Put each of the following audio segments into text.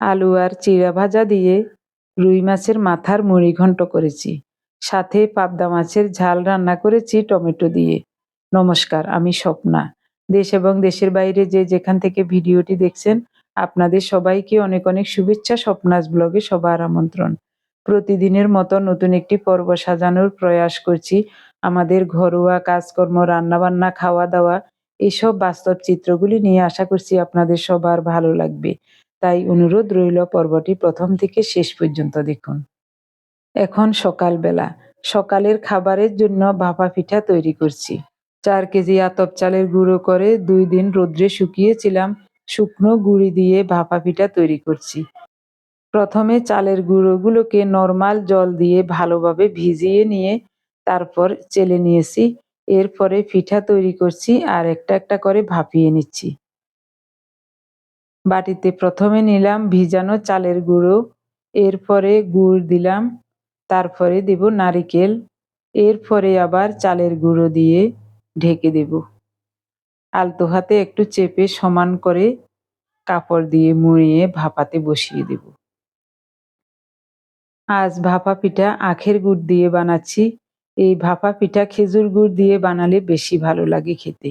আলু আর চিড়া ভাজা দিয়ে রুই মাছের মাথার মুড়ি ঘন্ট করেছি। সাথে পাবদা মাছের ঝাল রান্না করেছি টমেটো দিয়ে। নমস্কার, আমি স্বপ্না। দেশ এবং দেশের বাইরে যে যেখান থেকে ভিডিওটি দেখছেন, আপনাদের সবাইকে অনেক অনেক শুভেচ্ছা স্বপ্নাস ব্লগে সবার আমন্ত্রণ। প্রতিদিনের মতো নতুন একটি পর্ব সাজানোর প্রয়াস করছি। আমাদের ঘরোয়া কাজকর্ম, রান্নাবান্না, খাওয়া দাওয়া এইসব বাস্তব চিত্রগুলি নিয়ে আশা করছি আপনাদের সবার ভালো লাগবে। তাই অনুরোধ রইল পর্বটি প্রথম থেকে শেষ পর্যন্ত দেখুন। এখন সকালবেলা। সকালের খাবারের জন্য ভাপা পিঠা তৈরি করছি। চার কেজি আতপ চালের গুঁড়ো করে দুই দিন রোদ্রে শুকিয়েছিলাম। শুকনো গুঁড়ি দিয়ে ভাপা পিঠা তৈরি করছি। প্রথমে চালের গুঁড়োগুলোকে নর্মাল জল দিয়ে ভালোভাবে ভিজিয়ে নিয়ে তারপর চেলে নিয়েছি। এরপরে পিঠা তৈরি করছি আর একটা একটা করে ভাপিয়ে নিচ্ছি। বাটিতে প্রথমে নিলাম ভিজানো চালের গুঁড়ো, এরপরে গুড় দিলাম, তারপরে দেব নারিকেল, এরপরে আবার চালের গুঁড়ো দিয়ে ঢেকে দেব। আলতো হাতে একটু চেপে সমান করে কাপড় দিয়ে মুড়িয়ে ভাপাতে বসিয়ে দেব। আজ ভাপা পিঠা আখের গুড় দিয়ে বানাচ্ছি। এই ভাপা পিঠা খেজুর গুড় দিয়ে বানালে বেশি ভালো লাগে খেতে।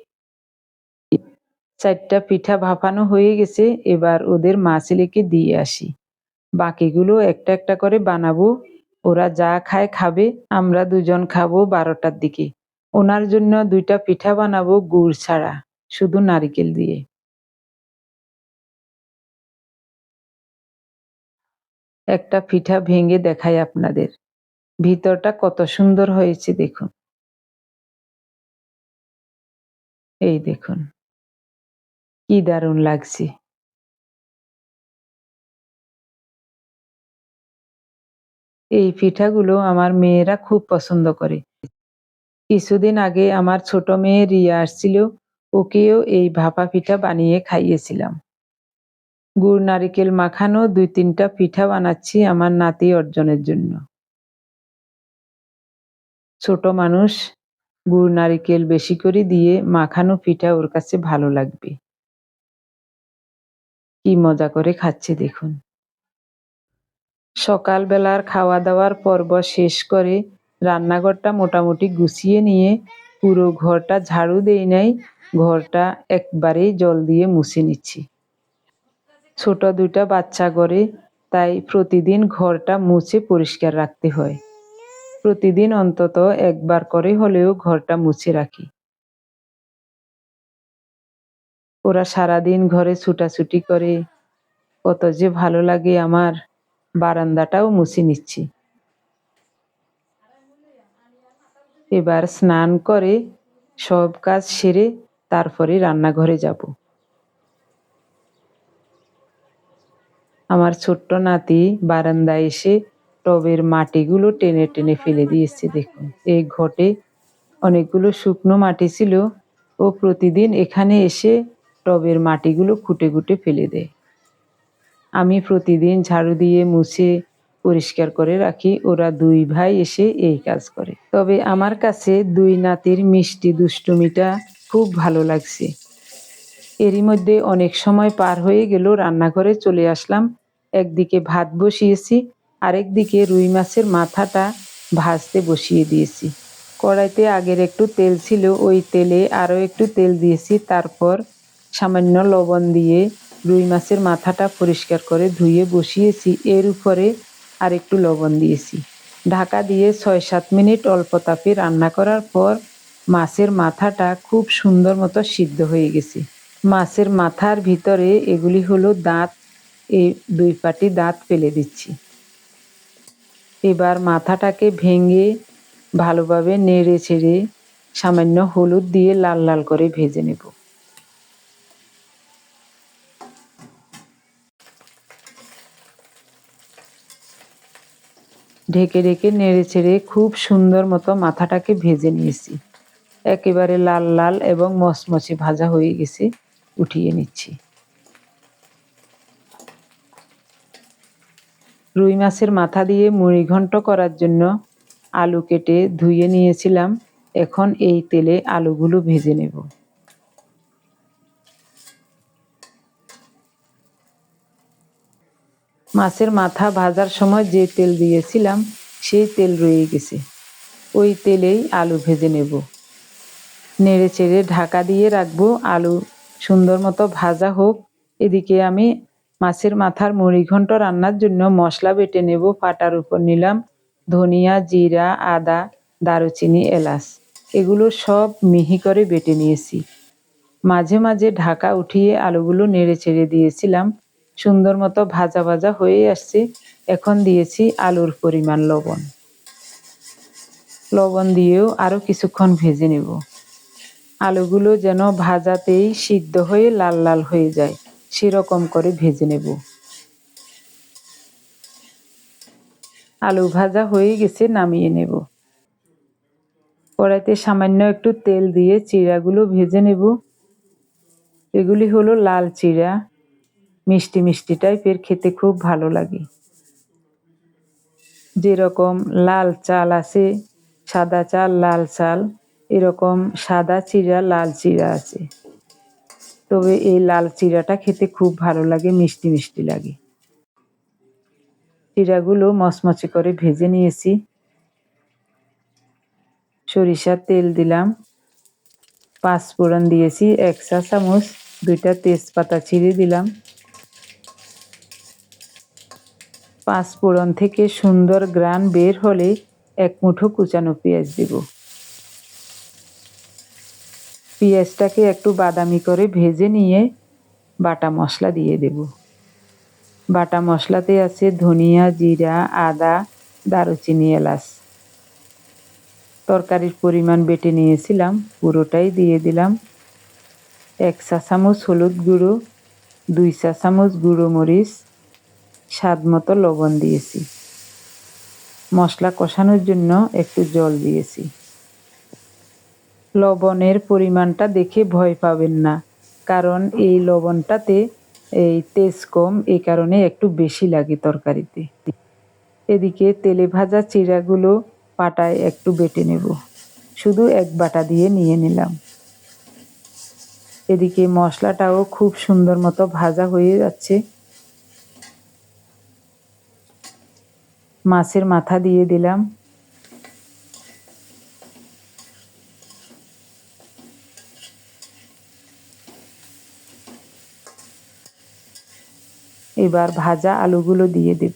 চারটা পিঠা ভাপানো হয়ে গেছে, এবার ওদের মা ছেলেকে দিয়ে আসি। বাকিগুলো একটা একটা করে বানাবো। ওরা যা খায় খাবে, আমরা দুজন খাব বারোটার দিকে। ওনার জন্য দুইটা পিঠা বানাবো গুড় ছাড়া, শুধু নারিকেল দিয়ে। একটা পিঠা ভেঙে দেখাই আপনাদের। ভিতরটা কত সুন্দর হয়েছে দেখুন। এই দেখুন। কি দারুণ লাগছে। এই পিঠাগুলো আমার মেয়েরা খুব পছন্দ করে। কিছুদিন আগে আমার ছোট মেয়ে রিয়া আসছিল, ওকেও এই ভাপা পিঠা বানিয়ে খাইয়েছিলাম। গুড়, নারিকেল মাখানো দুই তিনটা পিঠা বানাচ্ছি আমার নাতি অর্জনের জন্য। ছোট মানুষ গুড়, নারিকেল বেশি করে দিয়ে মাখানো পিঠা ওর কাছে ভালো লাগবে। কি মজা করে খাচ্ছে দেখুন। সকালবেলার খাওয়া দাওয়ার পর্ব শেষ করে রান্নাঘরটা মোটামুটি গুছিয়ে নিয়ে পুরো ঘরটা ঝাড়ু দেই নাই, ঘরটা একবারেই জল দিয়ে মুছে নিচ্ছি। ছোট দুইটা বাচ্চা ঘরে তাই প্রতিদিন ঘরটা মুছে পরিষ্কার রাখতে হয়। প্রতিদিন অন্তত একবার করে হলেও ঘরটা মুছে রাখি। ওরা সারাদিন ঘরে ছুটাছুটি করে। কত যে ভালো লাগে আমার। বারান্দাটাও মুছে নিচ্ছি। এবার স্নান করে সব কাজ সেরে তারপরে রান্নাঘরে যাব। আমার ছোট্ট নাতি বারান্দায় এসে টবের মাটিগুলো টেনে টেনে ফেলে দিয়েছে, দেখুন। এই ঘটে অনেকগুলো শুকনো মাটি ছিল। ও প্রতিদিন এখানে এসে টবের মাটিগুলো খুঁটে খুঁটে ফেলে দেয়। আমি প্রতিদিন ঝাড়ু দিয়ে মুছে পরিষ্কার করে রাখি। ওরা দুই ভাই এসে এই কাজ করে। তবে আমার কাছে দুই নাতির মিষ্টি দুষ্টুমিটা খুব ভালো লাগছে। এরই মধ্যে অনেক সময় পার হয়ে গেল, রান্নাঘরে চলে আসলাম। একদিকে ভাত বসিয়েছি, আরেকদিকে রুই মাছের মাথাটা ভাজতে বসিয়ে দিয়েছি। কড়াইতে আগের একটু তেল ছিল, ওই তেলে আরও একটু তেল দিয়েছি, তারপর সামান্য লবণ দিয়ে রুই মাছের মাথাটা পরিষ্কার করে ধুয়ে বসিয়েছি। এর উপরে আর একটু লবণ দিয়েছি। ঢাকা দিয়ে ছয় সাত মিনিট অল্প তাপে রান্না করার পর মাছের মাথাটা খুব সুন্দর মতো সিদ্ধ হয়ে গেছে। মাছের মাথার ভিতরে এগুলি হলো দাঁত। এই দুই পাটি দাঁত ফেলে দিচ্ছি। এবার মাথাটাকে ভেঙে ভালোভাবে নেড়ে ছেড়ে সামান্য হলুদ দিয়ে লাল লাল করে ভেজে নেব। ঢেকে ঢেকে নেড়ে চেড়ে খুব সুন্দর মতো মাথাটাকে ভেজে নিয়েছি। একেবারে লাল লাল এবং মচমচে ভাজা হয়ে গেছে, উঠিয়ে নিচ্ছি। রুই মাছের মাথা দিয়ে মুড়ি ঘন্ট করার জন্য আলু কেটে ধুয়ে নিয়েছিলাম। এখন এই তেলে আলুগুলো ভেজে নেব। মাছের মাথা ভাজার সময় যে তেল দিয়েছিলাম, সেই তেল রয়ে গেছে। ওই তেলেই আলু ভেজে নেব। নেড়ে চেড়ে ঢাকা দিয়ে রাখব আলু। সুন্দর মতো ভাজা হোক। এদিকে আমি মাছের মাথার মুড়ি ঘন্ট রান্নার জন্য মশলা বেটে নেব, পাটার উপর নিলাম ধনিয়া, জিরা, আদা, দারুচিনি, এলাচ। এগুলো সব মিহি করে বেটে নিয়েছি। মাঝে মাঝে ঢাকা উঠিয়ে আলুগুলো নেড়ে চেড়ে দিয়েছিলাম। সুন্দর মতো ভাজা ভাজা হয়ে আসছে। এখন দিয়েছি আলুর পরিমাণ লবণ। লবণ দিয়েও আরও কিছুক্ষণ ভেজে নেব। আলুগুলো যেন ভাজাতেই সিদ্ধ হয়ে লাল লাল হয়ে যায়, সেরকম করে ভেজে নেব। আলু ভাজা হয়ে গেছে, নামিয়ে নেব। কড়াইতে সামান্য একটু তেল দিয়ে চিড়াগুলো ভেজে নেব। এগুলি হলো লাল চিড়া মিষ্টি মিষ্টি টাইপের খেতে খুব ভালো লাগে। যেরকম লাল চাল আছে, সাদা চাল, লাল চাল, এরকম সাদা চিড়া লাল চিরা আছে। তবে এই লাল চিরাটা খেতে খুব ভালো লাগে, মিষ্টি মিষ্টি লাগে। চিরাগুলো মচমচে করে ভেজে নিয়েছি। সরিষার তেল দিলাম। পাঁচ ফোড়ন দিয়েছি, এক চা চামচ, দুইটা তেজপাতা ছিঁড়ে দিলাম। পাঁচ ফোড়ন থেকে সুন্দর গ্রান বের হলে এক মুঠো কুচানো পেঁয়াজ দেব। পেঁয়াজটাকে একটু বাদামি করে ভেজে নিয়ে বাটা মশলা দিয়ে দেব। বাটা মশলাতে আছে ধনিয়া, জিরা, আদা, দারুচিনি, এলাচ। তরকারির পরিমাণ বেটে নিয়েছিলাম, পুরোটাই দিয়ে দিলাম। এক চা চামচ হলুদ গুঁড়ো, দুই চা চামচ গুঁড়ো মরিচ স্বাদ মতো লবণ দিয়েছি। মশলা কষানোর জন্য একটু জল দিয়েছি। লবণের পরিমাণটা দেখে ভয় পাবেন না, কারণ এই লবণটাতে এই তেজ কম এই কারণে একটু বেশি লাগে তরকারিতে। এদিকে তেলে ভাজা চিড়াগুলো পাটায় একটু বেটে নেব। শুধু এক বাটা দিয়ে নিয়ে নিলাম। এদিকে মশলাটাও খুব সুন্দর মতো ভাজা হয়ে যাচ্ছে। মাছের মাথা দিয়ে দিলাম। এবার ভাজা আলুগুলো দিয়ে দেব।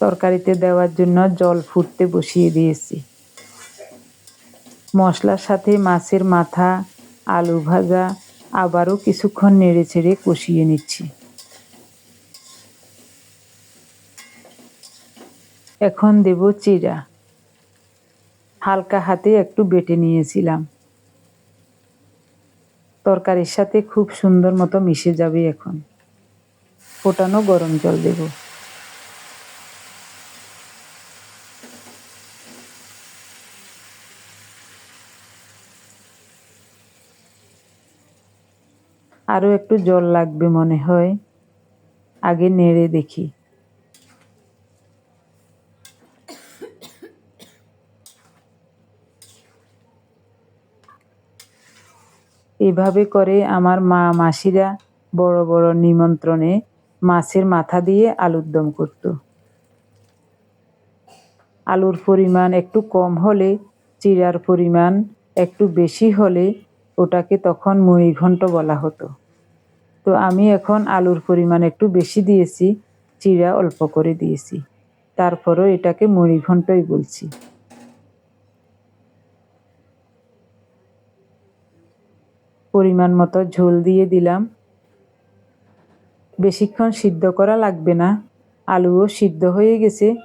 তরকারিতে দেওয়ার জন্য জল ফুটতে বসিয়ে দিয়েছি। মশলার সাথে মাছের মাথা, আলু ভাজা আবারও কিছুক্ষণ নেড়ে ছেড়ে কষিয়ে নিচ্ছি। এখন দেব চিরা। হালকা হাতে একটু বেটে নিয়েছিলাম। তরকারির সাথে খুব সুন্দর মতো মিশে যাবে এখন। ফোটানো গরম জল দেব। আরও একটু জল লাগবে মনে হয়। আগে নেড়ে দেখি। এভাবে করে আমার মা মাসিরা বড় বড় নিমন্ত্রণে মাছের মাথা দিয়ে আলুর দম করত। আলুর পরিমাণ একটু কম হলে, চিরার পরিমাণ একটু বেশি হলে ওটাকে তখন ঘন্ট বলা হতো। তো আমি এখন আলুর পরিমাণ একটু বেশি দিয়েছি, চিরা অল্প করে দিয়েছি। তারপরও এটাকে ঘন্টই বলছি। পরিমাণ মতো ঝোল দিয়ে দিলাম। বেশিক্ষণ সিদ্ধ করা লাগবে না। আলুও সিদ্ধ হয়ে গেছে।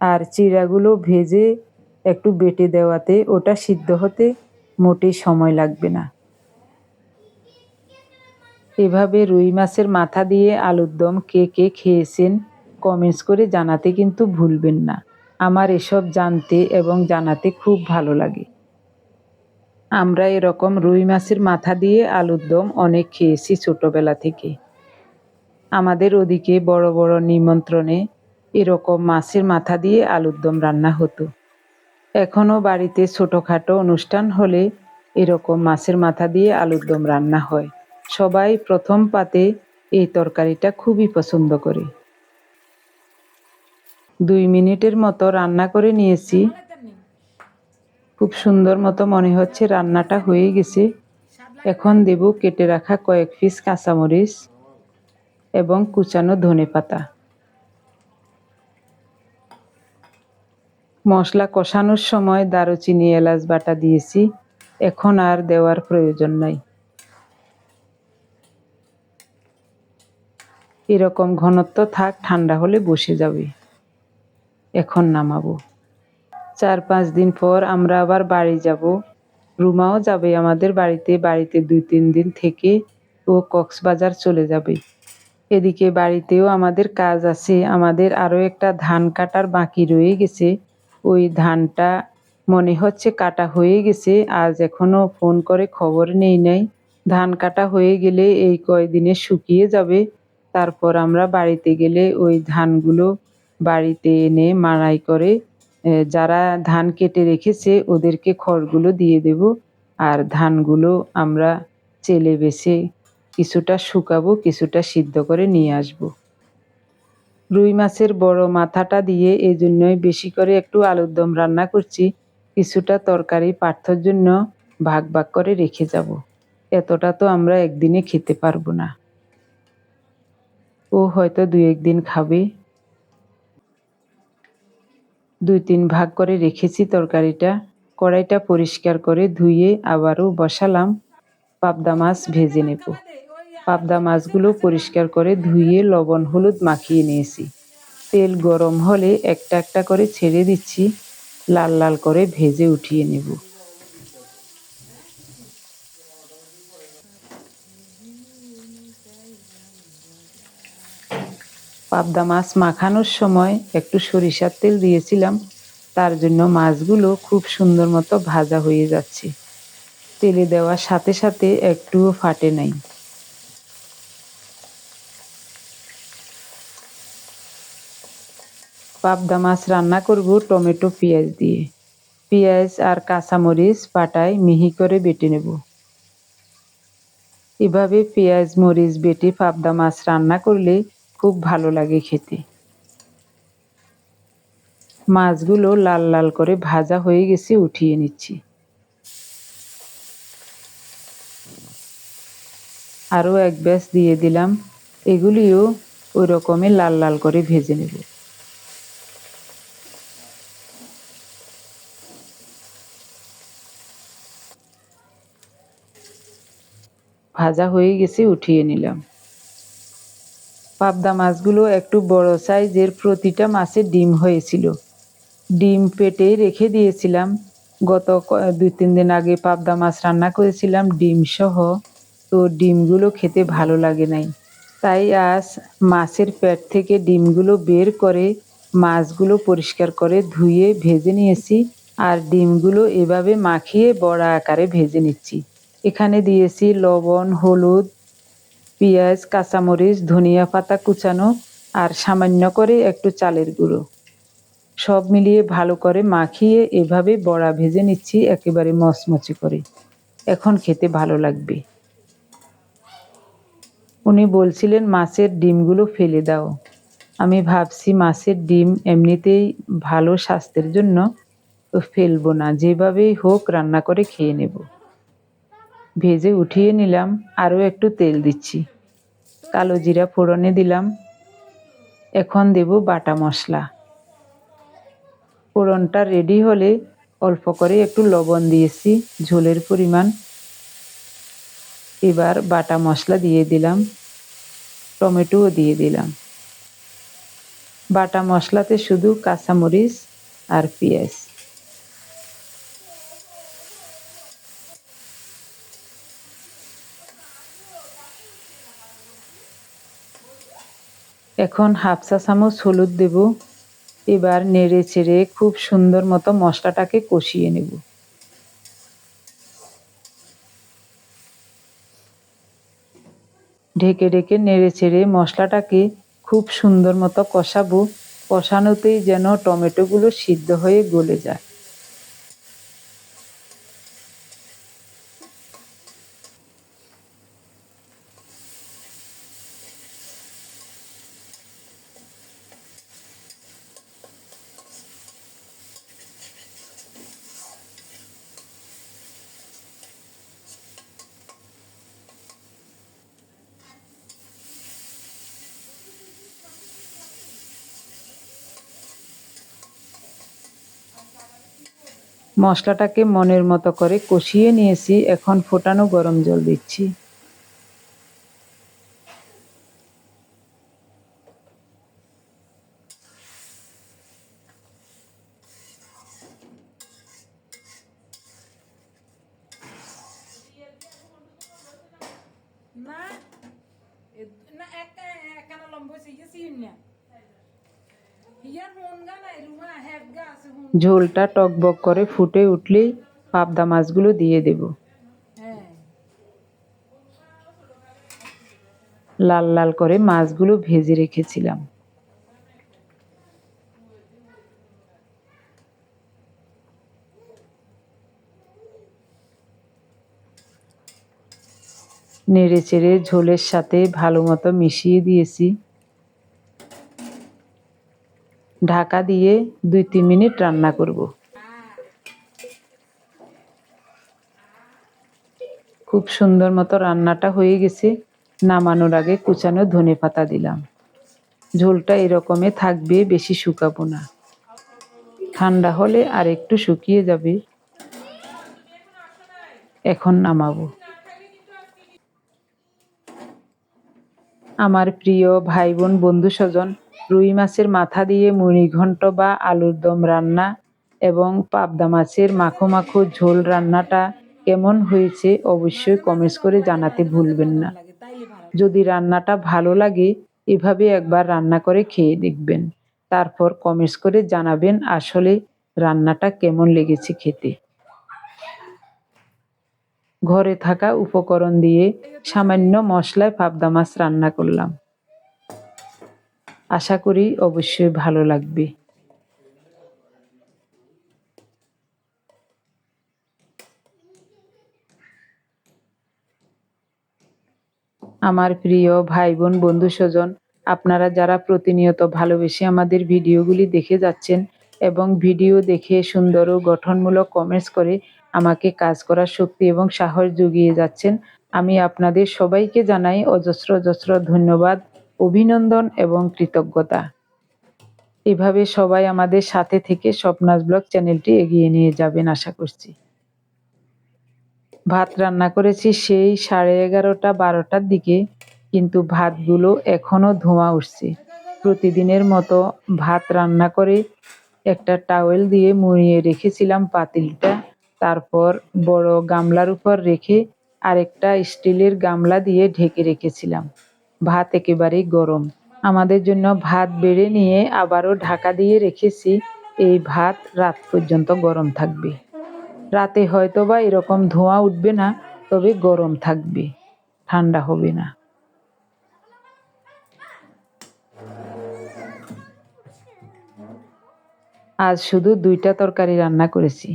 আর চিড়াগুলো ভেজে একটু বেটে দেওয়াতে ওটা সিদ্ধ হতে মোটেই সময় লাগবে না। এভাবে রুই মাছের মাথা দিয়ে আলুর দম কে কে খেয়েছেন কমেন্টস করে জানাতে কিন্তু ভুলবেন না। আমার এসব জানতে এবং জানাতে খুব ভালো লাগে। আমরা এরকম রুই মাছের মাথা দিয়ে আলুর দম অনেক খেয়েছি ছোটোবেলা থেকে। আমাদের ওদিকে বড় বড় নিমন্ত্রণে এরকম মাছের মাথা দিয়ে আলুর দম রান্না হতো। এখনও বাড়িতে ছোটোখাটো অনুষ্ঠান হলে এরকম মাছের মাথা দিয়ে আলুর দম রান্না হয়। সবাই প্রথম পাতে এই তরকারিটা খুবই পছন্দ করে। দুই মিনিটের মতো রান্না করে নিয়েছি। খুব সুন্দর মতো মনে হচ্ছে রান্নাটা হয়ে গেছে। এখন দেব কেটে রাখা কয়েক পিস কাঁচামরিচ এবং কুচানো ধনে পাতা মশলা কষানোর সময় দারুচিনি, এলাচ বাটা দিয়েছি। এখন আর দেওয়ার প্রয়োজন নাই। এরকম ঘনত্ব থাক, ঠান্ডা হলে বসে যাবে। এখন নামাবো। চার পাঁচ দিন পর আমরা আবার বাড়ি যাব। রুমাও যাবে আমাদের বাড়িতে বাড়িতে দুই তিন দিন থেকে ও কক্সবাজার চলে যাবে। এদিকে বাড়িতেও আমাদের কাজ আছে, আমাদের আরও একটা ধান কাটার বাকি রয়ে গেছে। ওই ধানটা মনে হচ্ছে কাটা হয়ে গেছে, আজ এখনও ফোন করে খবর নেই নাই। ধান কাটা হয়ে গেলে এই কয়দিনে শুকিয়ে যাবে। তারপর আমরা বাড়িতে গেলে ওই ধানগুলো বাড়িতে এনে মাড়াই করে যারা ধান কেটে রেখেছে ওদেরকে খড়গুলো দিয়ে দেব। আর ধানগুলো আমরা চেলে বেছে কিছুটা শুকাবো, কিছুটা সিদ্ধ করে নিয়ে আসব। রুই মাছের বড় মাথাটা দিয়ে এই জন্যই বেশি করে একটু আলুর দম রান্না করছি। কিছুটা তরকারি পার্থর জন্য ভাগ ভাগ করে রেখে যাব। এতটা তো আমরা একদিনে খেতে পারব না। ও হয়তো দু একদিন খাবে। দুই তিন ভাগ করে রেখেছি তরকারিটা। কড়াইটা পরিষ্কার করে ধুয়ে আবারও বসালাম। পাবদা মাছ ভেজে নেব। পাবদা মাছগুলো পরিষ্কার করে ধুয়ে লবণ হলুদ মাখিয়ে নিয়েছি। তেল গরম হলে একটা একটা করে ছেড়ে দিচ্ছি, লাল লাল করে ভেজে উঠিয়ে নেব। পাবদা মাছ মাখানোর সময় একটু সরিষার তেল দিয়েছিলাম, তার জন্য মাছগুলো খুব সুন্দর মতো ভাজা হয়ে যাচ্ছে। তেলে দেওয়ার সাথে সাথে একটুও ফাটে নাই। পাবদা মাছ রান্না করব টমেটো, পেঁয়াজ দিয়ে। পেঁয়াজ আর কাঁচামরিচ পাটায় মিহি করে বেটে নেব। এভাবে পেঁয়াজ, মরিচ, বেটে পাবদা মাছ রান্না করলে খুব ভালো লাগে খেতে। মাছগুলো লাল লাল করে ভাজা হয়ে গেছে, উঠিয়ে নিচ্ছি। আরও এক ব্যাস দিয়ে দিলাম। এগুলিও ওই রকমের লাল লাল করে ভেজে নেব। ভাজা হয়ে গেছে, উঠিয়ে নিলাম। পাবদা মাছগুলো একটু বড় সাইজের প্রতিটা মাছের ডিম হয়েছিল। ডিম পেটে রেখে দিয়েছিলাম। গত দুই, তিন দিন আগে পাবদা মাছ রান্না করেছিলাম, ডিম সহ। তো ডিমগুলো খেতে ভালো লাগে নাই। তাই আজ মাছের পেট থেকে ডিমগুলো বের করে মাছগুলো পরিষ্কার করে ধুয়ে ভেজে নিয়েছি। আর ডিমগুলো এভাবে মাখিয়ে বড়া আকারে ভেজে নিচ্ছি। এখানে দিয়েছি লবণ, হলুদ, পেঁয়াজ, কাঁচামরিচ, ধনিয়া পাতা কুচানো আর সামান্য করে একটু চালের গুঁড়ো। সব মিলিয়ে ভালো করে মাখিয়ে এভাবে বড়া ভেজে নিচ্ছি একেবারে মচমচে করে। এখন খেতে ভালো লাগবে। উনি বলছিলেন, মাছের ডিমগুলো ফেলে দাও। আমি ভাবছি, মাছের ডিম এমনিতেই ভালো স্বাস্থ্যের জন্য ফেলব না, যেভাবেই হোক রান্না করে খেয়ে নেব। ভেজে উঠিয়ে নিলাম, আরও একটু তেল দিচ্ছি। কালো জিরা ফোড়নে দিলাম। এখন দেব বাটা মশলা। ফোড়নটা রেডি হলে অল্প করে একটু লবণ দিয়েছি, ঝোলের পরিমাণ। এবার বাটা মশলা দিয়ে দিলাম, টমেটোও দিয়ে দিলাম। বাটা মশলাতে শুধু কাঁচামরিচ আর পেঁয়াজ। এখন হাফ চা চামচ হলুদ দেব। এবার নেড়ে চেড়ে খুব সুন্দর মতো মশলাটাকে কষিয়ে নেব। ঢেকে ঢেকে নেড়ে চেড়ে মশলাটাকে খুব সুন্দর মতো কষাবো। কষানোতেই যেন টমেটোগুলো সিদ্ধ হয়ে গলে যায়। মশলাটাকে মনের মতো করে কষিয়ে নিয়েছি। এখন ফোটানো গরম জল দিচ্ছি না এ- না এক একানা লম্ব হয়েছে ইয়ে সিন না ইয়ার মন গা নাই রুমা হেড গা আছে হুন ঝোলটা টকবক করে ফুটে উঠলেই পাবদা মাছগুলো দিয়ে দেব। লাল লাল করে মাছগুলো ভেজে রেখেছিলাম। নেড়ে চেড়ে ঝোলের সাথে ভালো মতো মিশিয়ে দিয়েছি। ঢাকা দিয়ে দুই, তিন মিনিট রান্না করব। খুব সুন্দর মতো রান্নাটা হয়ে গেছে। নামানোর আগে কুচানো ধনে পাতা দিলাম। ঝোলটা এরকমে থাকবে, বেশি শুকাবো না। ঠান্ডা হলে আর একটু শুকিয়ে যাবে। এখন নামাবো। আমার প্রিয় ভাই বোন, বন্ধু স্বজন রুই মাছের মাথা দিয়ে মুড়ি ঘন্ট বা আলুর দম রান্না এবং পাবদা মাছের মাখো মাখো ঝোল রান্নাটা কেমন হয়েছে অবশ্যই কমেন্টস করে জানাতে ভুলবেন না। যদি রান্নাটা ভালো লাগে, এভাবে একবার রান্না করে খেয়ে দেখবেন। তারপর কমেন্টস করে জানাবেন আসলে রান্নাটা কেমন লেগেছে খেতে। ঘরে থাকা উপকরণ দিয়ে সামান্য মশলায় পাবদা মাছ রান্না করলাম। আশা করি অবশ্যই ভালো লাগবে। আমার প্রিয় ভাই বোন বন্ধু স্বজন আপনারা যারা প্রতিনিয়ত ভালোবেসে আমাদের ভিডিওগুলি দেখে যাচ্ছেন এবং ভিডিও দেখে সুন্দর ও গঠনমূলক কমেন্টস করে আমাকে কাজ করার শক্তি এবং সাহস জুগিয়ে যাচ্ছেন, আমি আপনাদের সবাইকে জানাই অজস্র অজস্র ধন্যবাদ। অভিনন্দন এবং কৃতজ্ঞতা। এভাবে সবাই আমাদের সাথে থেকে স্বপ্নাস ব্লগ চ্যানেলটি এগিয়ে নিয়ে যাবেন আশা করছি। ভাত রান্না করেছি সেই সাড়ে এগারোটা, বারোটার দিকে, কিন্তু ভাতগুলো এখনও ধোঁয়া উঠছে। প্রতিদিনের মতো ভাত রান্না করে একটা টাওয়েল দিয়ে মুড়িয়ে রেখেছিলাম পাতিলটা, তারপর বড় গামলার উপর রেখে আরেকটা স্টিলের গামলা দিয়ে ঢেকে রেখেছিলাম। ভাত একেবারেই গরম। আমাদের জন্য ভাত বেড়ে নিয়ে আবারও ঢাকা দিয়ে রেখেছি। এই ভাত রাত পর্যন্ত গরম থাকবে। রাতে হয়তো বা এরকম ধোঁয়া উঠবে না, তবে গরম থাকবে। ঠান্ডা হবে না। আজ শুধু দুইটা তরকারি রান্না করেছি।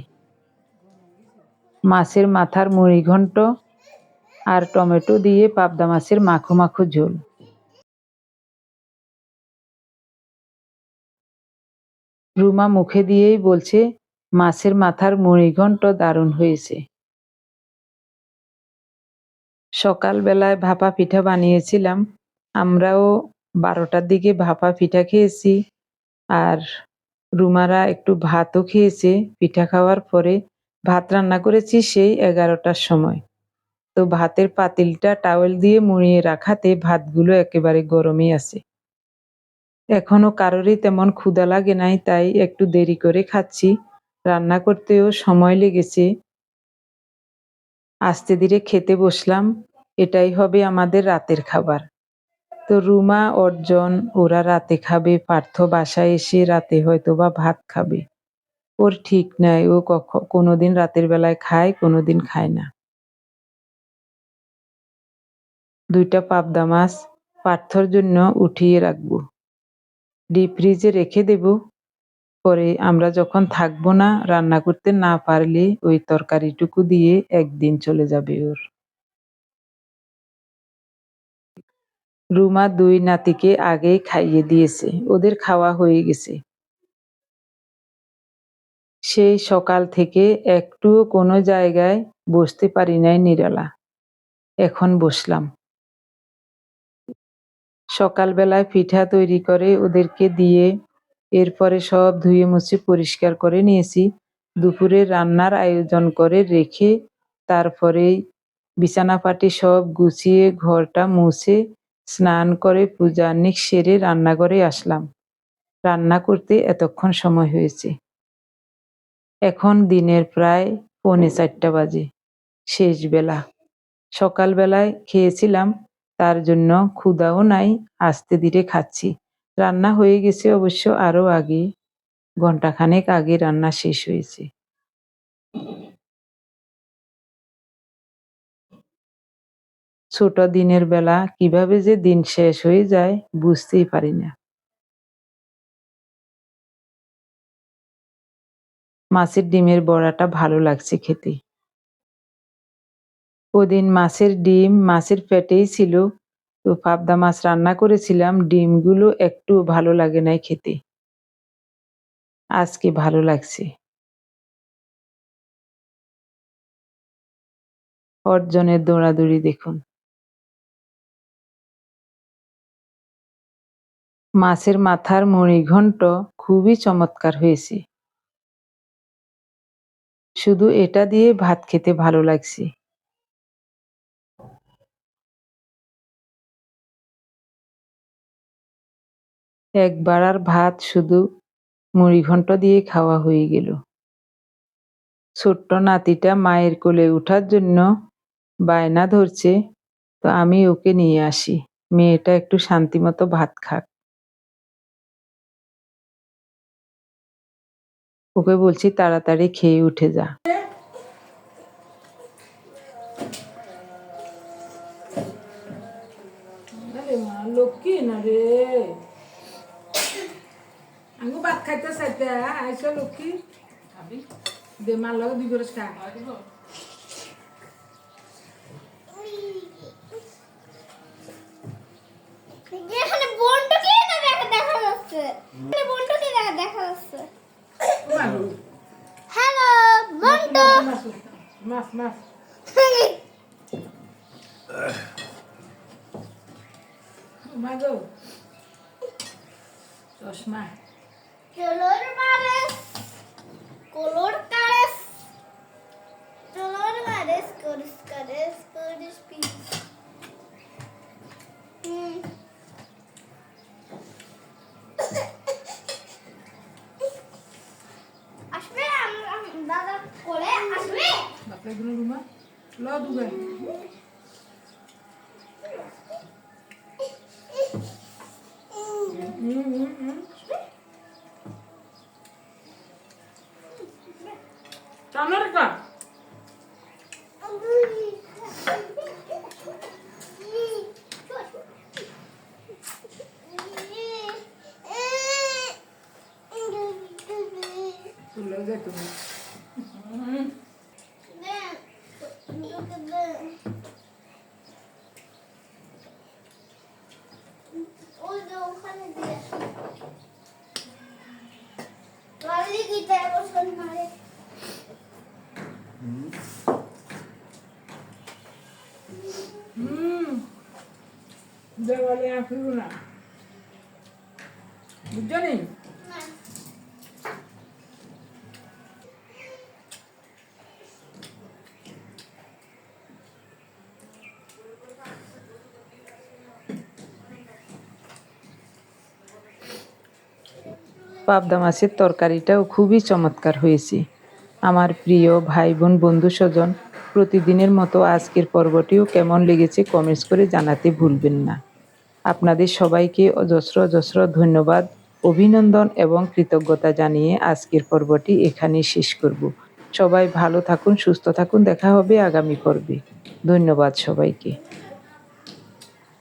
মাছের মাথার মুড়ি ঘন্ট আর টমেটো দিয়ে পাবদা মাছের মাখো মাখো ঝোল। রুমা মুখে দিয়েই বলছে, মাছের মাথার মুড়ি ঘন্ট দারুণ হয়েছে। সকালবেলায় ভাপা পিঠা বানিয়েছিলাম। আমরাও বারোটার দিকে ভাপা পিঠা খেয়েছি আর রুমারা একটু ভাতও খেয়েছে। পিঠা খাওয়ার পরে ভাত রান্না করেছি সেই এগারোটার সময়। তো ভাতের পাতিলটা টাওয়েল দিয়ে মুড়িয়ে রাখাতে ভাতগুলো একেবারে গরমই আছে। এখনও কারোরই তেমন ক্ষুধা লাগে নাই, তাই একটু দেরি করে খাচ্ছি। রান্না করতেও সময় লেগেছে। আস্তে ধীরে খেতে বসলাম। এটাই হবে আমাদের রাতের খাবার। তো রুমা, অর্জন, ওরা রাতে খাবে, পার্থ বাসায় এসে রাতে হয়তো বা ভাত খাবে। ওর ঠিক নাই, ও কখ, কোনোদিন রাতের বেলায় খায়, কোনোদিন খায় না। দুইটা পাবদা মাছ পার্থর জন্য উঠিয়ে রাখব। ডিপ ফ্রিজে রেখে দেব। পরে আমরা যখন থাকব না, রান্না করতে না পারলে ওই তরকারিটুকু দিয়ে একদিন চলে যাবে ওর। রুমা দুই নাতিকে আগেই খাইয়ে দিয়েছে। ওদের খাওয়া হয়ে গেছে। সেই সকাল থেকে একটুও কোনো জায়গায় বসতে পারি নাই নিরালা। এখন বসলাম। সকালবেলায় পিঠা তৈরি করে ওদেরকে দিয়ে এরপরে সব ধুয়ে মুছে পরিষ্কার করে নিয়েছি। দুপুরে রান্নার আয়োজন করে রেখে তারপরে বিছানাপাটি সব গুছিয়ে ঘরটা মুছে স্নান করে পূজার্নিক সেরে রান্নাঘরে আসলাম। রান্না করতে এতক্ষণ সময় হয়েছে। এখন দিনের প্রায় পৌনে চারটা বাজে শেষ বেলা সকালবেলায় খেয়েছিলাম তার জন্য ক্ষুধাও নাই, আস্তে ধীরে খাচ্ছি। রান্না হয়ে গেছে অবশ্য আরও আগে। ঘন্টাখানেক আগে রান্না শেষ হয়েছে। ছোট দিনের বেলা কীভাবে যে দিন শেষ হয়ে যায় বুঝতেই পারি না। মাছের ডিমের বড়াটা ভালো লাগছে খেতে। ওদিন মাছের ডিম, মাছের পেটেই ছিল। তো পাবদা মাছ রান্না করেছিলাম, ডিমগুলো একটু ভালো লাগে নাই খেতে। আজকে ভালো লাগছে। অর্জনের দৌড়াদৌড়ি দেখুন। মাছের মাথার মণিঘণ্ট খুবই চমৎকার হয়েছে। শুধু এটা দিয়ে ভাত খেতে ভালো লাগছে। একবার আর ভাত শুধু মুড়িঘণ্ট দিয়ে খাওয়া হয়ে গেল। ছোট্ট নাতিটা মায়ের কোলে ওঠার জন্য বায়না ধরছে, তো আমি ওকে নিয়ে আসি। মেয়েটা একটু শান্তিমতো ভাত খাক। ওকে বলছি, তাড়াতাড়ি খেয়ে উঠে যা। লক্ষ্মী না রে? আমি ভাত খাইতে চাইতে আইসো লক্ষ্মী খাবি। দে মার লগে দুই করে খা। হ্যালো বন্টু। মাছ মাছ। মাগো। চশমা। কলর মারেস কলর কারেস কলর মারেস করিস কারেস করিস পিস। হুম। আসবে? আম- আম- দাদা কোলে আসবে? বাপরে গুলো রুমা ল দুগে হুম হুম হুম। সামনে রেখা তুলে দে তুমি হুম ওই যে ওখানে দিয়ে লালি গিটার বসন মারে হুম দেওয়ালে পাবদা মাছের তরকারিটাও খুবই চমৎকার হয়েছে। আমার প্রিয় ভাই বোন বন্ধু স্বজন প্রতিদিনের মতো আজকের পর্বটিও কেমন লেগেছে কমেন্টস করে জানাতে ভুলবেন না। আপনাদের সবাইকে অজস্র অজস্র ধন্যবাদ, অভিনন্দন এবং কৃতজ্ঞতা জানিয়ে আজকের পর্বটি এখানেই শেষ করব। সবাই ভালো থাকুন, সুস্থ থাকুন, দেখা হবে আগামী পর্বে। ধন্যবাদ সবাইকে।